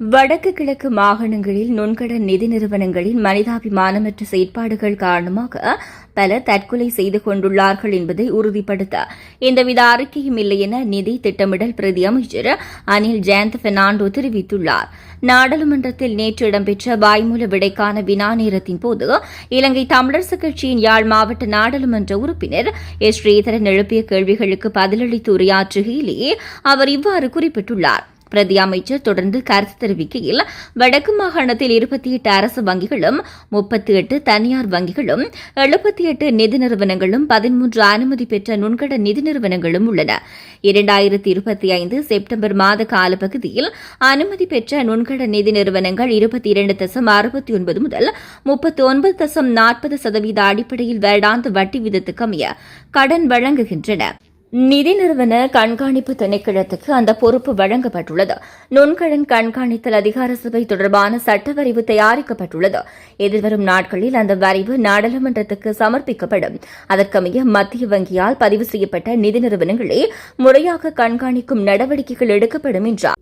வடக்கு கிழக்கு மாகாணங்களில் நுண்கடன் நிதி நிறுவனங்களின் மனிதாபிமானமற்ற செயற்பாடுகள் காரணமாக பலர் தற்கொலை செய்து கொண்டுள்ளார்கள் என்பதை உறுதிப்படுத்த எந்தவித அறிக்கையும் இல்லை என நிதி திட்டமிடல் பிரதி அமைச்சர் அனில் ஜெயந்த் பெர்னாண்டோ தெரிவித்துள்ளார். நாடாளுமன்றத்தில் நேற்று இடம்பெற்ற வாய்மூல விடைக்கான வினா நேரத்தின் போது இலங்கை தமிழரசு கட்சியின் யாழ் மாவட்ட நாடாளுமன்ற உறுப்பினர் எஸ். ஸ்ரீதரன் எழுப்பிய கேள்விகளுக்கு பதிலளித்து உரையாற்றுகையிலேயே அவர் இவ்வாறு குறிப்பிட்டுள்ளார். பிரதி அமைச்சர் தொடர்ந்து கருத்து தெரிவிக்கையில் வடக்கு மாகாணத்தில் இருபத்தி எட்டு அரசு வங்கிகளும் முப்பத்தி எட்டு தனியார் வங்கிகளும் எழுபத்தி எட்டு நிதி நிறுவனங்களும் பதிமூன்று அனுமதி பெற்ற நுண்கட நிதி நிறுவனங்களும் உள்ளன. இரண்டாயிரத்தி இருபத்தி ஐந்து செப்டம்பர் மாத காலப்பகுதியில் அனுமதி பெற்ற நுண்கட நிதி நிறுவனங்கள் இருபத்தி இரண்டு தசம் அறுபத்தி ஒன்பது முதல் முப்பத்தி ஒன்பது தசம் நாற்பது சதவீத அடிப்படையில் வருடாந்த வட்டி விதத்துக்கு அமைய கடன் வழங்குகின்றன. நிதி நிறுவன கண்காணிப்பு திணைக்களத்துக்கு அந்த பொறுப்பு வழங்கப்பட்டுள்ளது. நுண்கடன் கண்காணித்தல் அதிகார சபை தொடர்பான சட்ட வரைவு தயாரிக்கப்பட்டுள்ளது. எதிர்வரும் நாட்களில் அந்த வரைவு நாடாளுமன்றத்துக்கு சமர்ப்பிக்கப்படும். அதற்கமைய மத்திய வங்கியால் பதிவு செய்யப்பட்ட நிதி நிறுவனங்களை முறையாக கண்காணிக்கும் நடவடிக்கைகள் எடுக்கப்படும் என்றார்.